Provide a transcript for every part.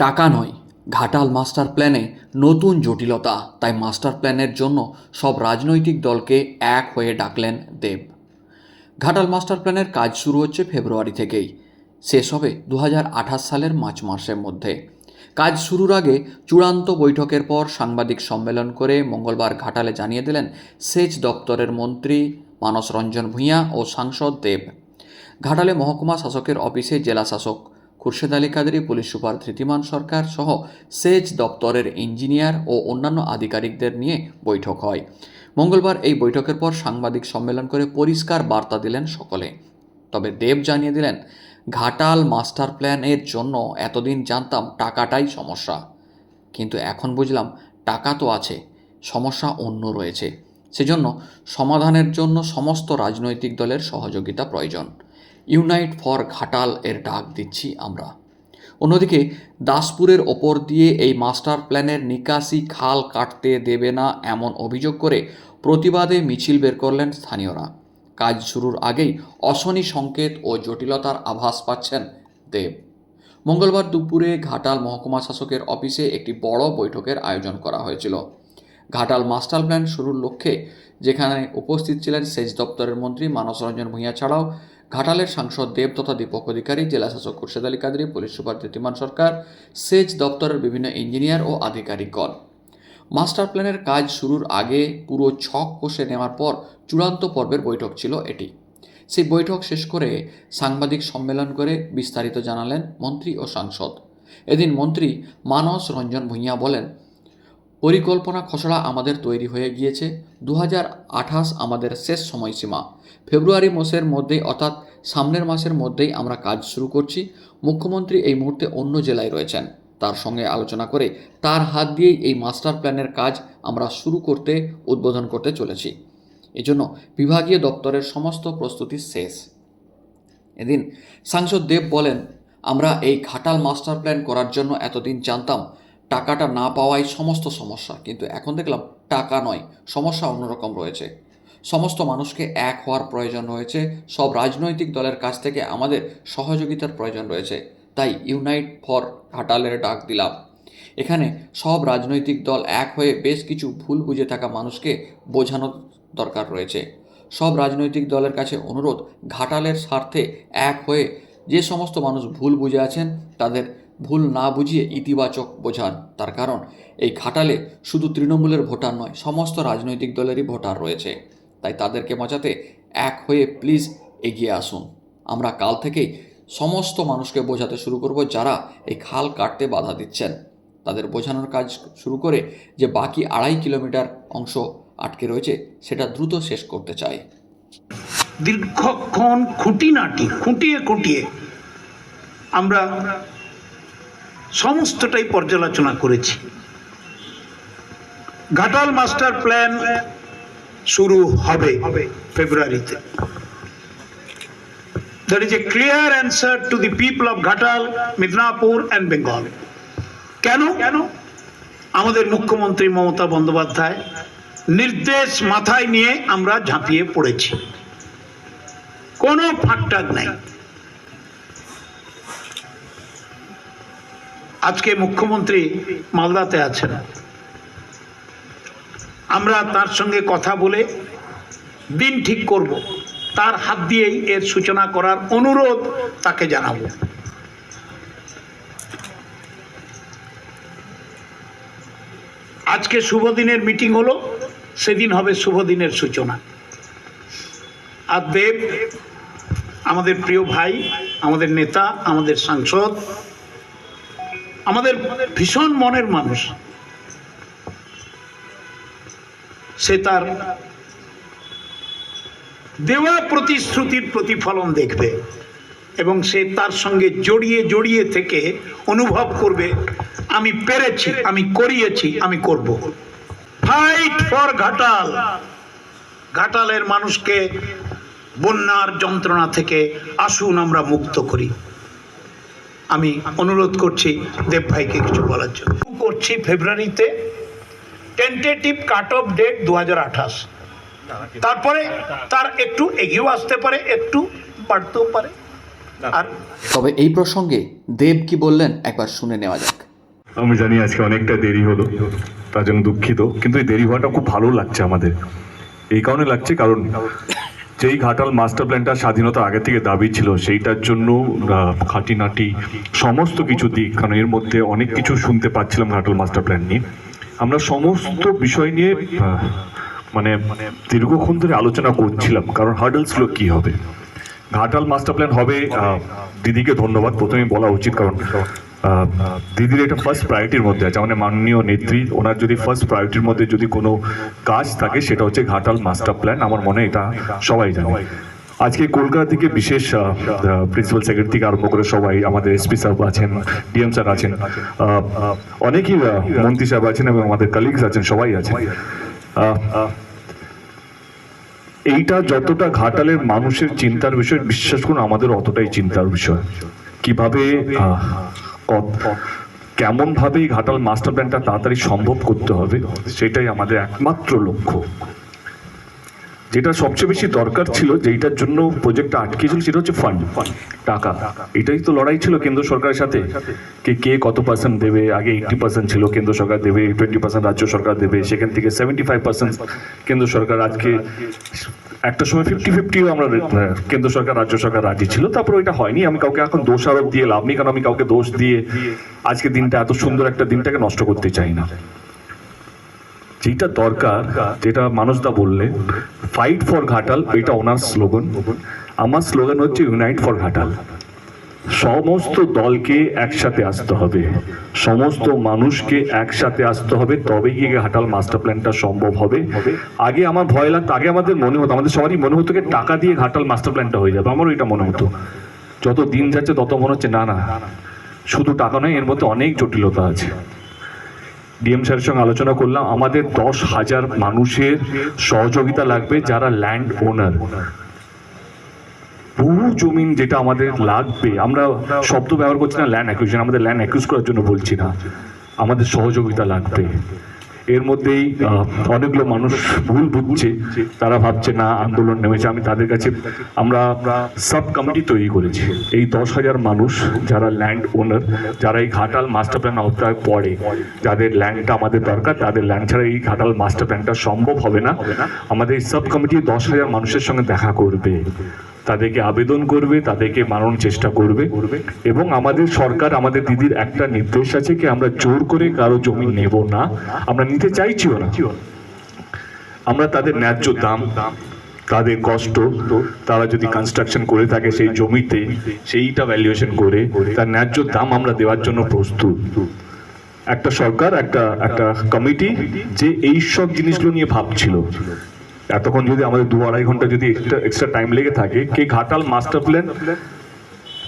টাকা নয়, ঘাটাল মাস্টার প্ল্যানে নতুন জটিলতা। তাই মাস্টার প্ল্যানের জন্য সব রাজনৈতিক দলকে এক হয়ে ডাকলেন দেব। ঘাটাল মাস্টার প্ল্যানের কাজ শুরু হচ্ছে ফেব্রুয়ারি থেকেই। শেষ হবে দু হাজার আঠাশ সালের মার্চ মাসের মধ্যে। কাজ শুরুর আগে চূড়ান্ত বৈঠকের পর সাংবাদিক সম্মেলন করে মঙ্গলবার ঘাটালে জানিয়ে দিলেন সেচ দপ্তরের মন্ত্রী মানস রঞ্জন ভূঁইয়া ও সাংসদ দেব। ঘাটালে মহকুমা শাসকের অফিসে জেলা শাসক খুরশেদ আলী কাদেরী, পুলিশ সুপার ধৃতিমান সরকার সহ সেচ দপ্তরের ইঞ্জিনিয়ার ও অন্যান্য আধিকারিকদের নিয়ে বৈঠক হয়। মঙ্গলবার এই বৈঠকের পর সাংবাদিক সম্মেলন করে পরিষ্কার বার্তা দিলেন সকলে। তবে দেব জানিয়ে দিলেন, ঘাটাল মাস্টার প্ল্যানের জন্য এতদিন জানতাম টাকাটাই সমস্যা। কিন্তু এখন বুঝলাম টাকা তো আছে, সমস্যা অন্য রয়েছে। সেজন্য সমাধানের জন্য সমস্ত রাজনৈতিক দলের সহযোগিতা প্রয়োজন। ইউনাইট ফর ঘাটাল এর ডাক দিচ্ছি আমরা। অন্যদিকে, দাসপুরের ওপর দিয়ে এই মাস্টার প্ল্যানের নিকাশি খাল কাটতে দেবে না এমন অভিযোগ করে প্রতিবাদে মিছিল বের করলেন স্থানীয়রা। কাজ শুরুর আগেই অশনি সংকেত ও জটিলতার আভাস পাচ্ছেন দেব। মঙ্গলবার দুপুরে ঘাটাল মহকুমা শাসকের অফিসে একটি বড় বৈঠকের আয়োজন করা হয়েছিল। ঘাটাল মাস্টার প্ল্যান শুরুর লক্ষ্যে যেখানে উপস্থিত ছিলেন সেচ দপ্তরের মন্ত্রী মানস রঞ্জন ভূঁইয়া ছাড়াও ঘাটালের সাংসদ দেব তথা দীপক অধিকারী, জেলা শাসক খুরশেদ আলী কাদরি, পুলিশ সুপার দ্যুতিমান সরকার, সেচ দপ্তরের বিভিন্ন ইঞ্জিনিয়ার ও আধিকারিকগণ। মাস্টার প্ল্যানের কাজ শুরুর আগে পুরো ছক কষে নেওয়ার পর চূড়ান্ত পর্বের বৈঠক ছিল এটি। সেই বৈঠক শেষ করে সাংবাদিক সম্মেলন করে বিস্তারিত জানালেন মন্ত্রী ও সাংসদ। এদিন মন্ত্রী মানস রঞ্জন ভূঁইয়া বলেন, পরিকল্পনা খসড়া আমাদের তৈরি হয়ে গিয়েছে। দু আমাদের শেষ সময়সীমা। ফেব্রুয়ারি মাসের মধ্যেই অর্থাৎ সামনের মাসের মধ্যেই আমরা কাজ শুরু করছি। মুখ্যমন্ত্রী এই মুহূর্তে অন্য জেলায় রয়েছেন। তার সঙ্গে আলোচনা করে তার হাত দিয়েই এই মাস্টার প্ল্যানের কাজ আমরা শুরু করতে, উদ্বোধন করতে চলেছি। এজন্য বিভাগীয় দপ্তরের সমস্ত প্রস্তুতি শেষ। এদিন সাংসদ দেব বলেন, আমরা এই ঘাটাল মাস্টার প্ল্যান করার জন্য এতদিন জানতাম টাকাটা না পাওয়াই সমস্ত সমস্যা, কিন্তু এখন দেখলাম টাকা নয়, সমস্যা অন্যরকম রয়েছে। সমস্ত মানুষকে এক হওয়ার প্রয়োজন রয়েছে। সব রাজনৈতিক দলের কাছ থেকে আমাদের সহযোগিতার প্রয়োজন রয়েছে। তাই ইউনাইট ফর ঘাটালের ডাক দিলাম। এখানে সব রাজনৈতিক দল এক হয়ে বেশ কিছু ভুল বুঝে থাকা মানুষকে বোঝানোর দরকার রয়েছে। সব রাজনৈতিক দলের কাছে অনুরোধ, ঘাটালের স্বার্থে এক হয়ে যে সমস্ত মানুষ ভুল বুঝে আছেন, তাদের ভুল না বুঝিয়ে ইতিবাচক বোঝান। তার কারণ, এই ঘাটালে শুধু তৃণমূলের ভোটার নয়, সমস্ত রাজনৈতিক দলেরই ভোটার রয়েছে। তাই তাদেরকে বাঁচাতে এক হয়ে প্লিজ এগিয়ে আসুন। আমরা কাল থেকেই সমস্ত মানুষকে বোঝাতে শুরু করব যারা এই খাল কাটতে বাধা দিচ্ছেন। তাদের বোঝানোর কাজ শুরু করে যে বাকি আড়াই কিলোমিটার অংশ আটকে রয়েছে, সেটা দ্রুত শেষ করতে চাই। দীর্ঘক্ষণ খুঁটিনাটি, খুঁটিয়ে খুঁটিয়ে আমরা সমস্তটাই পর্যালোচনা করেছি। ঘাটাল মাস্টার প্ল্যান শুরু হবে ফেব্রুয়ারিতে। There is a clear answer to the people of Ghatal, Midnapur and Bengal. কেন? কেন? আমাদের মুখ্যমন্ত্রী মমতা বন্দ্যোপাধ্যায় নির্দেশ মাথায় নিয়ে আমরা ঝাঁপিয়ে পড়েছি। কোনো ফাঁকটাক নাই। আজকে মুখ্যমন্ত্রী মালদাতে আছেন। আমরা তার সঙ্গে কথা বলে দিন ঠিক করব। তার হাত দিয়েই এর সূচনা করার অনুরোধ তাকে জানাব। আজকে শুভ দিনের মিটিং হলো, সেদিন হবে শুভ দিনের সূচনা। আর দেব, আমাদের প্রিয় ভাই, আমাদের নেতা, আমাদের সাংসদ, আমাদের ভীষণ মনের মানুষ। সে তার দেওয়া প্রতিশ্রুতির প্রতিফলন দেখবে এবং সে তার সঙ্গে জড়িয়ে জড়িয়ে থেকে অনুভব করবে, আমি পেরেছি, আমি করিয়েছি, আমি করব। ফাইট ফর ঘাটাল ঘাটালের মানুষকে বন্যার যন্ত্রণা থেকে আসুন, আমরা মুক্ত করি। আমি অনুরোধ করছি দেব ভাইকে কিছু বলার জন্য। করছি ফেব্রুয়ারিতে। টেন্টেটিভ কাট অফ ডেট দু হাজার আঠাশ। তারপরে তার একটু এগিয়েও আসতে পারে একটু বাড়তেও পারে। আর তবে এই প্রসঙ্গে দেব কি বললেন একবার শুনে নেওয়া যাক। আমি জানি আজকে অনেকটা দেরি হলো তার জন্য দুঃখিত কিন্তু এই দেরি হওয়াটা খুব ভালো লাগছে আমাদের। এই কারণে লাগছে কারণ যেই ঘাটাল মাস্টার প্ল্যানটা স্বাধীনতা আগে থেকে দাবি ছিল সেইটার জন্য আহ, খাঁটিনাটি সমস্ত কিছু দিক কারণ এর মধ্যে অনেক কিছু শুনতে পাচ্ছিলাম ঘাটাল মাস্টার প্ল্যান নিয়ে। আমরা সমস্ত বিষয় নিয়ে মানে দীর্ঘক্ষণ ধরে আলোচনা করছিলাম, কারণ হার্ডলসগুলো কি হবে। ঘাটাল মাস্টার প্ল্যান হবে দিদিকে ধন্যবাদ প্রথমে বলা উচিত, কারণ দিদির এটা ফার্স্ট প্রায়োরিটির মধ্যে আছে। মানে মাননীয় নেত্রী, ওনার যদি ফার্স্ট প্রায়োরিটির মধ্যে যদি কোনো কাজ থাকে, সেটা হচ্ছে ঘাটাল মাস্টার প্ল্যান আমার মনে এটা সবাই জানে। আজকে কলকাতা থেকে বিশেষ প্রিন্সিপাল সেক্রেটারি থেকে আরম্ভ করে সবাই আমাদের এসপি স্যার আছেন ডিএম স্যার আছেন অনেকেই মন্ত্রী সাহেব আছেন এবং আমাদের কালিগস আছেন সবাই আছেন। এইটা যতটা ঘাটালের মানুষের চিন্তার বিষয় বিশ্বাস করুন আমাদের অতটাই চিন্তার বিষয়। কীভাবে আহ, কেমন ভাবে ঘাটাল মাস্টার প্ল্যানটা তাড়াতাড়ি সম্ভব করতে হবে সেটাই আমাদের একমাত্র লক্ষ্য। যেটা সবচেয়ে বেশি দরকার ছিল যেটার জন্য প্রজেক্টটা আটকে ছিল, সেটা হচ্ছে ফান্ড টাকা। এটাই তো লড়াই ছিল কেন্দ্র সরকারের সাথে। কে কে কত পার্সেন্ট দেবে? আগে এইটটি পার্সেন্ট ছিল, কেন্দ্র সরকার দেবে টোয়েন্টি পার্সেন্ট রাজ্য সরকার দেবে, সেখান থেকে সেভেন্টি ফাইভ পার্সেন্ট কেন্দ্র সরকার আজকে একটা সময় ফিফটি ফিফটিও আমরা কেন্দ্র সরকার, রাজ্য সরকার রাজি ছিল। তারপর ওইটা হয়নি। আমি কাউকে এখন দোষ আরোপ দিয়ে লাভ নেই, কারণ আমি কাউকে দোষ দিয়ে আজকে দিনটা, এত সুন্দর একটা দিনটাকে নষ্ট করতে চাই না। যেটা দরকার, যেটা মানুষদা বললে ফাইট ফর ঘাটাল, এটা ওনার স্লোগান। আমার স্লোগান হচ্ছে ইউনাইট ফর ঘাটাল। সমস্ত দলকে একসাথে আসতে হবে। সমস্ত মানুষকে একসাথে আসতে হবে তবে গিয়ে ঘাটাল মাস্টার প্ল্যানটা সম্ভব হবে। আগে আমার ভয় লাগতো, আগে আমাদের মনে হতো, আমাদের সবারই মনে হতো টাকা দিয়ে ঘাটাল মাস্টার প্ল্যানটা হয়ে যাবে, আমারও এটা মনে হতো। যত দিন যাচ্ছে, তত মনে হচ্ছে, না না, শুধু টাকা নয়, এর মধ্যে অনেক জটিলতা আছে। ডিএম স্যারের সঙ্গে আলোচনা করলাম। আমাদের দশ হাজার মানুষের সহযোগিতা লাগবে যারা ল্যান্ড ওনার বহু জমিন যেটা আমাদের লাগবে, আমরা শব্দ ব্যবহার করছি না ল্যান্ড অ্যাকুইজিশন আমাদের ল্যান্ড অ্যাকুইজ করার জন্য বলছি না। আমাদের সহযোগিতা লাগবে। এর মধ্যেই অনেকগুলো মানুষ ভুল বুঝছে। তারা ভাবছে, না, আন্দোলন নেমেছে। আমি তাদের কাছে, আমরা সাব কমিটি তৈরি করেছি। এই দশ হাজার মানুষ যারা ল্যান্ড ওনার, যারা এই ঘাটাল মাস্টার প্ল্যান আওতায় পড়ে, যাদের ল্যান্ডটা আমাদের দরকার, তাদের ল্যান্ড ছাড়া এই ঘাটাল মাস্টার প্ল্যানটা সম্ভব হবে না। আমাদের এই সাব কমিটি দশ হাজার মানুষের সঙ্গে দেখা করবে। তাদেরকে আবেদন করবে, তাদেরকে মানানোর চেষ্টা করবে এবং আমাদের সরকার, আমাদের দিদির একটা নির্দেশ আছে কি আমরা জোর করে কারও জমি নেব না। আমরা নিতে চাইছিও না। আমরা তাদের ন্যায্য দাম, তাদের কষ্ট, তারা যদি কনস্ট্রাকশন করে থাকে সেই জমিতে, সেইটা ভ্যালুয়েশন করে তার ন্যায্য দাম আমরা দেওয়ার জন্য প্রস্তুত। একটা সরকার, একটা একটা কমিটি যে এই সব জিনিসগুলো নিয়ে ভাবছিল। এতক্ষণ যদি আমাদের দু আড়াই ঘণ্টা যদি এক্সট্রা এক্সট্রা টাইম লেগে থাকে কে ঘাটাল মাস্টার প্ল্যান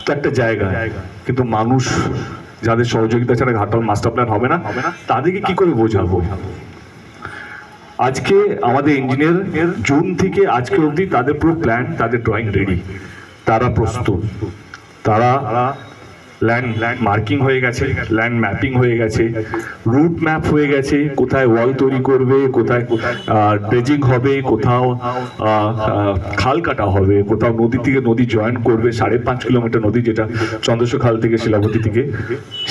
তো একটা জায়গা। কিন্তু মানুষ যাদের সহযোগিতা ছাড়া ঘাটাল মাস্টার প্ল্যান হবে না তাদেরকে কি করে বোঝাবো? আজকে আমাদের ইঞ্জিনিয়ার জুন থেকে আজকে অবধি তাদের পুরো প্ল্যান তাদের ড্রয়িং রেডি তারা প্রস্তুত। তারা ল্যান্ড ল্যান্ড মার্কিং হয়ে গেছে ল্যান্ড ম্যাপিং হয়ে গেছে রুট ম্যাপ হয়ে গেছে, কোথায় ওয়াল তৈরি করবে, কোথায় ড্রেজিং হবে, কোথাও খাল কাটা হবে, কোথাও নদী থেকে নদী জয়েন করবে, সাড়ে পাঁচ কিলোমিটার নদী যেটা চন্দ্রশেখর খাল থেকে, শিলাবতী থেকে।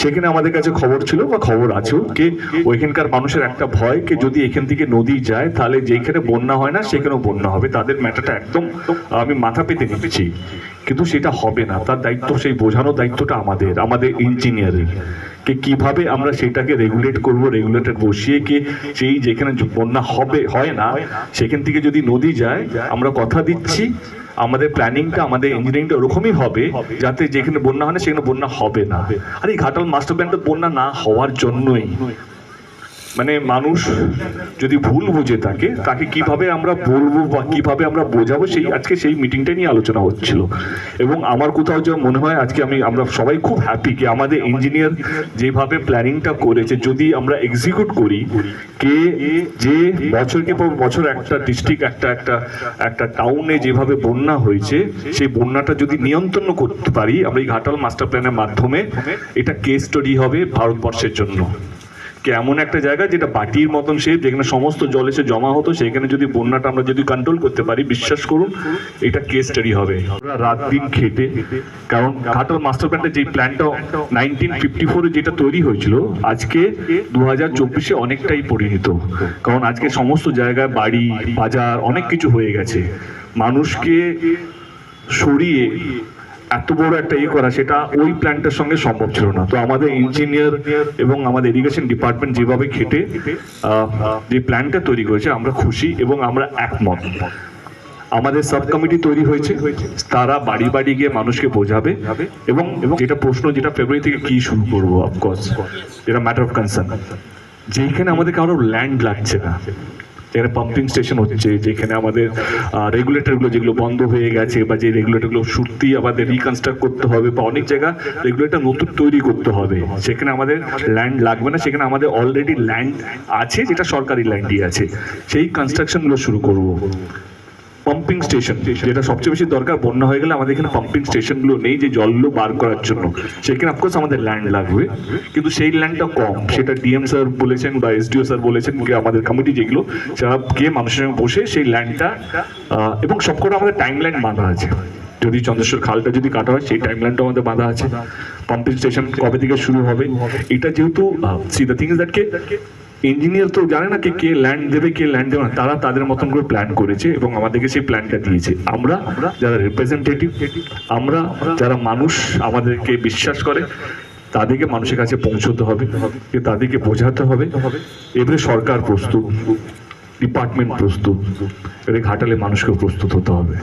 সেখানে আমাদের কাছে খবর ছিল বা খবর আছেও যে ওইখানকার মানুষের একটা ভয় যে যদি এখান থেকে নদী যায়, তাহলে যেখানে বন্যা হয় না, সেখানেও বন্যা হবে। তাদের ম্যাটারটা একদম, আমি মাথা পেতে নিচ্ছি। কিন্তু সেটা হবে না। তার দায়িত্ব, সেই বোঝানোর দায়িত্বটা আমাদের আমাদের ইঞ্জিনিয়ারিং কে কীভাবে আমরা সেটাকে রেগুলেট করব রেগুলেটর বসিয়ে কে সেই যেখানে বন্যা হবে, হয় না, সেখান থেকে যদি নদী যায়, আমরা কথা দিচ্ছি, আমাদের প্ল্যানিংটা আমাদের ইঞ্জিনিয়ারিংটা ওরকমই হবে, যাতে যেখানে বন্যা হয় না, সেখানে বন্যা হবে না। আর এই ঘাটাল মাস্টার প্ল্যানটা বন্যা না হওয়ার জন্যই। মানে মানুষ যদি ভুল বুঝে থাকে, তাকে কীভাবে আমরা বলব বা কীভাবে আমরা বোঝাবো সেই আজকে সেই মিটিংটা নিয়ে আলোচনা হচ্ছিল। এবং আমার কোথাও যে মনে হয় আজকে আমি, আমরা সবাই খুব হ্যাপি কি আমাদের ইঞ্জিনিয়ার যেভাবে প্ল্যানিংটা করেছে, যদি আমরা এক্সিকিউট করি, কে যে বছরকে পর বছর একটা ডিস্ট্রিক্ট একটা একটা একটা টাউনে যেভাবে বন্যা হয়েছে, সেই বন্যাটা যদি নিয়ন্ত্রণ করতে পারি, আমরা এই ঘাটাল মাস্টার প্ল্যানের মাধ্যমে, এটা কেস স্টাডি হবে ভারতবর্ষের জন্য। এমন একটা জায়গা যেটা বাটির মতন শেপ যেখানে সমস্ত জল এসে জমা হতো, সেখানে যদি বন্যাটা আমরা যদি কন্ট্রোল করতে পারি, বিশ্বাস করুন, এটা কেস স্টাডি হবে। রাত দিন খেটে, কারণ ঘাটাল মাস্টার প্ল্যানটা যে প্ল্যানটা নাইনটিন ফিফটি ফোরে যেটা তৈরি হয়েছিল, আজকে দু হাজার চব্বিশে অনেকটাই পরিণত। কারণ আজকে সমস্ত জায়গায় বাড়ি, বাজার, অনেক কিছু হয়ে গেছে। মানুষকে সরিয়ে এত বড় একটা ইয়ে করা, সেটা ওই প্ল্যানটার সঙ্গে সম্ভব ছিল না। তো আমাদের ইঞ্জিনিয়ার এবং আমাদের ইরিগেশন ডিপার্টমেন্ট যেভাবে খেটে যে প্ল্যানটা তৈরি করেছে, আমরা খুশি এবং আমরা একমত। আমাদের সাব কমিটি তৈরি হয়েছে, তারা বাড়ি বাড়ি গিয়ে মানুষকে বোঝাবে এবং এবং যেটা প্রশ্ন, যেটা ফেব্রুয়ারি থেকে কি শুরু করব অফকোর্স যেটা ম্যাটার অফ কনসার্ন যেখানে আমাদের কারও ল্যান্ড লাগছে না। যেখানে পাম্পিং স্টেশন হচ্ছে, যেখানে আমাদের রেগুলেটরগুলো যেগুলো বন্ধ হয়ে গেছে বা যে রেগুলেটরগুলো সত্যি আমাদের রিকনস্ট্রাক্ট করতে হবে বা অনেক জায়গা রেগুলেটর নতুন তৈরি করতে হবে। সেখানে আমাদের ল্যান্ড লাগবে না, সেখানে আমাদের অলরেডি ল্যান্ড আছে, যেটা সরকারি ল্যান্ডই আছে। সেই কনস্ট্রাকশনগুলো শুরু করব। পাম্পিং স্টেশন যেটা সবচেয়ে বেশি দরকার। বন্যা হয়ে গেলে আমাদের এখানে পাম্পিং স্টেশনগুলো নেই যে জলগুলো বার করার জন্য। সেখানে অফকোর্স আমাদের ল্যান্ড লাগবে। কিন্তু সেই ল্যান্ডটা কম। সেটা ডিএম স্যার বলেছেন বা এসডিও স্যার বলেছেন, কি আমাদের কমিটি যেগুলো, যারা গিয়ে মানুষের সঙ্গে বসে সেই ল্যান্ডটা এবং সবকটা আমাদের টাইম লাইন বাঁধা আছে। যদি চন্দ্রেশ্বর খালটা যদি কাটা হয়, সেই টাইম লাইনটাও আমাদের বাঁধা আছে। পাম্পিং স্টেশন কবে থেকে শুরু হবে? এটা যেহেতু see the thing is that K engineer তো জানে না কে কে ল্যান্ড দেবে, কে ল্যান্ড দেবে না। তারা তাদের মতন করে প্ল্যান করেছে এবং আমাদেরকে সেই প্ল্যানটা দিয়েছে। আমরা যারা রিপ্রেজেন্টেটিভ আমরা যারা মানুষ, আমাদেরকে বিশ্বাস করে, তাদেরকে মানুষের কাছে পৌঁছতে হবে তাদেরকে বোঝাতে হবে। এবারে সরকার প্রস্তুত ডিপার্টমেন্ট প্রস্তুত, এবারে ঘাটালে মানুষকে প্রস্তুত হতে হবে।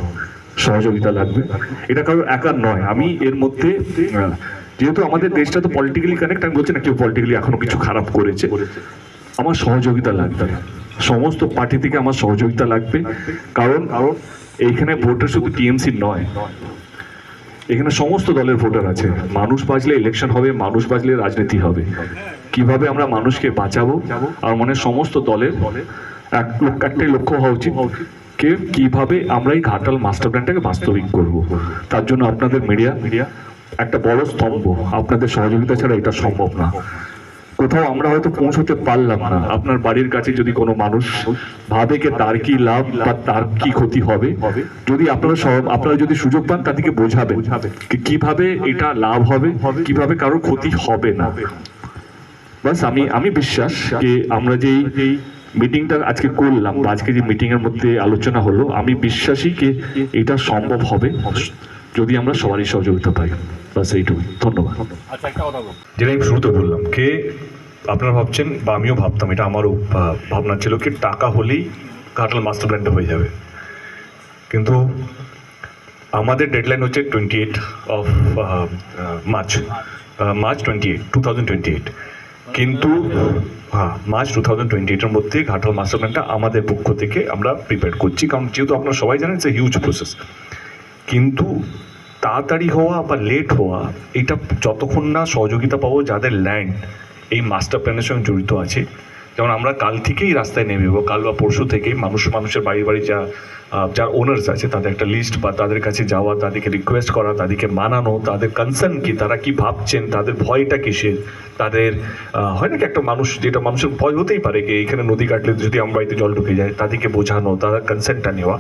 সহযোগিতা লাগবে। এটা কারও একার নয়। আমি এর মধ্যে যেহেতু আমাদের দেশটা তো পলিটিক্যালি কানেক্ট আমি বলছি না কেউ পলিটিক্যালি এখনও কিছু খারাপ করেছে। আমার সহযোগিতা লাগবে। সমস্ত পার্টি থেকে আমার সহযোগিতা লাগবে। কারণ কারণ এইখানে ভোটার শুধু টিএমসি নয়। এখানে সমস্ত দলের ভোটার আছে। মানুষ বাঁচলে ইলেকশন হবে, মানুষ বাঁচলে রাজনীতি হবে। কীভাবে আমরা মানুষকে বাঁচাবো? আর মনে সমস্ত দলের এক একটাই লক্ষ্য হওয়া উচিত কে কীভাবে আমরা এই ঘাটাল মাস্টার প্ল্যানটাকে বাস্তবিক করব। তার জন্য আপনাদের মিডিয়া মিডিয়া একটা বড় স্তম্ভ। আপনাদের সহযোগিতা ছাড়া এটা সম্ভব না। কোথাও আমরা হয়তো পৌঁছতে পারলাম না। আপনার বাড়ির কাছে যদি কোনো মানুষ ভাবে যে তার কি লাভ বা তার কি ক্ষতি হবে, যদি আপনারা সব আপনারা যদি সুযোগ পান তাদেরকে বোঝাবেন কি কীভাবে এটা লাভ হবে, কীভাবে কারোর ক্ষতি হবে না। বাস আমি আমি বিশ্বাস যে আমরা যেই মিটিংটা আজকে করলাম আজকে যে মিটিং এর মধ্যে আলোচনা হলো, আমি বিশ্বাসী যে এটা সম্ভব হবে। যদি আমরা সবারই সহযোগিতা পাই বাস এইটুকুই। ধন্যবাদ। যেটা আমি শুরুতে বললাম কে আপনারা ভাবছেন বা আমিও ভাবতাম এটা আমারও ভাবনা ছিল কি টাকা হলেই ঘাটাল মাস্টার প্ল্যানটা হয়ে যাবে। কিন্তু আমাদের ডেডলাইন হচ্ছে twenty eight of March March twenty eight two thousand twenty eight কিন্তু হ্যাঁ মার্চ টু থাউজেন্ড টোয়েন্টি এইটের মধ্যে ঘাটাল মাস্টার প্ল্যানটা আমাদের পক্ষ থেকে আমরা প্রিপেয়ার করছি। কারণ যেহেতু আপনারা সবাই জানেন ইটস এ হিউজ প্রসেস কিন্তু তাড়াতাড়ি হওয়া বা লেট হওয়া, এটা যতক্ষণ না সহযোগিতা পাবো যাদের ল্যান্ড এই মাস্টার প্ল্যানের সঙ্গে জড়িত আছে। যেমন আমরা কাল থেকেই রাস্তায় নেমে যাব, কাল বা পরশু থেকেই মানুষ, মানুষের বাড়ি বাড়ি যা যার ওনার্স আছে, তাদের একটা লিস্ট বা তাদের কাছে যাওয়া, তাদেরকে রিকোয়েস্ট করা, তাদেরকে মানানো, তাদের কনসার্ন কি, তারা কি ভাবছেন, তাদের ভয়টা কিসের? তাদের হয় না কি একটা মানুষ, যেটা মানুষের ভয় হতেই পারে কি এইখানে নদী কাটলে যদি আমার বাড়িতে জল ঢুকে যায়, তাদেরকে বোঝানো, তাদের কনসার্নটা নেওয়া।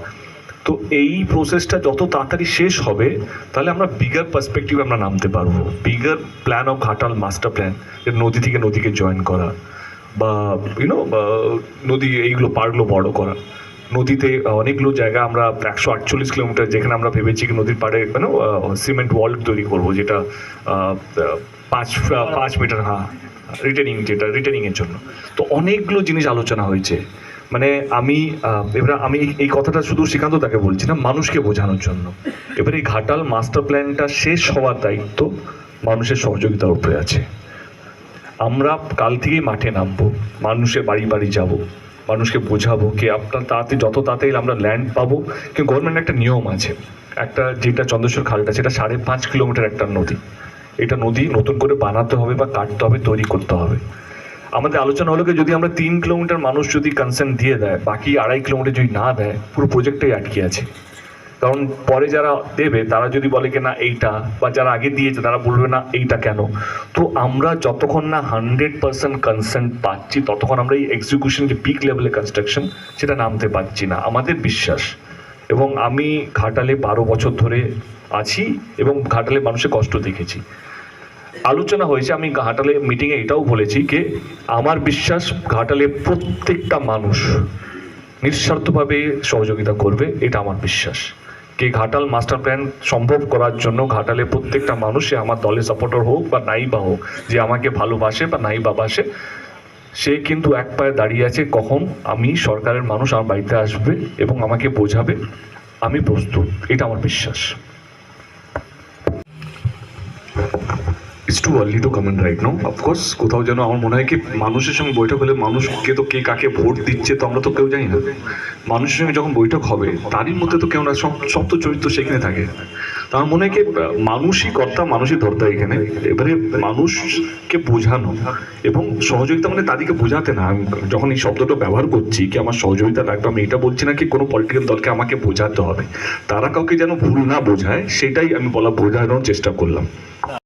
তো এই প্রসেসটা যত তাড়াতাড়ি শেষ হবে, তাহলে আমরা বিগার পার্সপেক্টিভ আমরা নামতে পারব। Bigger plan of Ghatal master plan নদী থেকে নদীকে জয়েন করা বা ইউনো নদী এইগুলো পাড়গুলো বড় করা। নদীতে অনেকগুলো জায়গা আমরা একশো আটচল্লিশ কিলোমিটার যেখানে আমরা ভেবেছি কি নদীর পাড়ে কেন সিমেন্ট ওয়াল তৈরি করব, যেটা পাঁচ পাঁচ মিটার হ্যাঁ রিটেনিং যেটা রিটেনিংয়ের জন্য। তো অনেকগুলো জিনিস আলোচনা হয়েছে। মানে আমি এবারে আমি এই- কথাটা শুধু শ্রীকান্ত তাকে বলছি না, মানুষকে বোঝানোর জন্য। এবারে এই ঘাটাল মাস্টার প্ল্যানটা শেষ হওয়ার দায়িত্ব মানুষের সহযোগিতার উপরে আছে। আমরা কাল থেকেই মাঠে নামবো, মানুষের বাড়ি বাড়ি যাব, মানুষকে বোঝাবো কি আপনার তাড়াতাড়ি যত তাড়াতাড়ি আমরা ল্যান্ড পাবো। কিন্তু গভর্নমেন্ট একটা নিয়ম আছে, একটা যেটা চন্দ্রেশ্বর খালটা সেটা সাড়ে পাঁচ কিলোমিটার একটা নদী। এটা নদী নতুন করে বানাতে হবে বা কাটতে হবে, তৈরি করতে হবে। আমাদের আলোচনা হলো যদি আমরা তিন কিলোমিটার মানুষ যদি কনসেন্ট দিয়ে দেয়, বাকি আড়াই কিলোমিটার যদি না দেয়, পুরো প্রজেক্টটাই আটকে আছে। কারণ পরে যারা দেবে, তারা যদি বলে কি না এইটা, বা যারা আগে দিয়েছে, তারা বলবে না এইটা কেন? তো আমরা যতক্ষণ না হান্ড্রেড পার্সেন্ট কনসেন্ট পাচ্ছি, ততক্ষণ আমরা এই এক্সিকিউশন যে পিক লেভেলে কনস্ট্রাকশন সেটা নামতে পারছি না। আমাদের বিশ্বাস। এবং আমি ঘাটালে বারো বছর ধরে আছি এবং ঘাটালে মানুষের কষ্ট দেখেছি। আলোচনা হয়েছে, আমি ঘাটালে মিটিংয়ে এটাও বলেছি যে আমার বিশ্বাস ঘাটালে প্রত্যেকটা মানুষ নিঃস্বার্থভাবে সহযোগিতা করবে, এটা আমার বিশ্বাস। কে ঘাটাল মাস্টার প্ল্যান সম্ভব করার জন্য ঘাটালে প্রত্যেকটা মানুষ আমার দলে সাপোর্টার হোক বা নাই বা হোক, যে আমাকে ভালোবাসে বা নাই বা বাসে, সে কিন্তু এক পায়ে দাঁড়িয়ে আছে কখন আমি সরকারের মানুষ আমার বাড়িতে আসবে এবং আমাকে বোঝাবে, আমি প্রস্তুত, এটা আমার বিশ্বাস। Too early to comment right no of course কোথাও যেন আমার মনে হয় কি মানুষের সঙ্গে বৈঠক হলে মানুষকে তো কে কাকে ভোট দিচ্ছে তো আমরা তো কেউ জানি না। মানুষের সঙ্গে যখন বৈঠক হবে, তারই মধ্যে তো কেউ না, সব তো চরিত্র সেখানে থাকে। তো আমার মনে হয় কি, মানুষই কর্তা, মানুষই ধর্তা এখানে। এবারে মানুষকে বোঝানো এবং সহযোগিতা মানে তাদেরকে বোঝাতে না। আমি যখন এই শব্দটা ব্যবহার করছি কি আমার সহযোগিতা লাগবে, আমি এটা বলছি না কি কোনো পলিটিক্যাল দলকে আমাকে বোঝাতে হবে। তারা কাউকে যেন ভুল না বোঝায়, সেটাই আমি বলা, বোঝানোর চেষ্টা করলাম।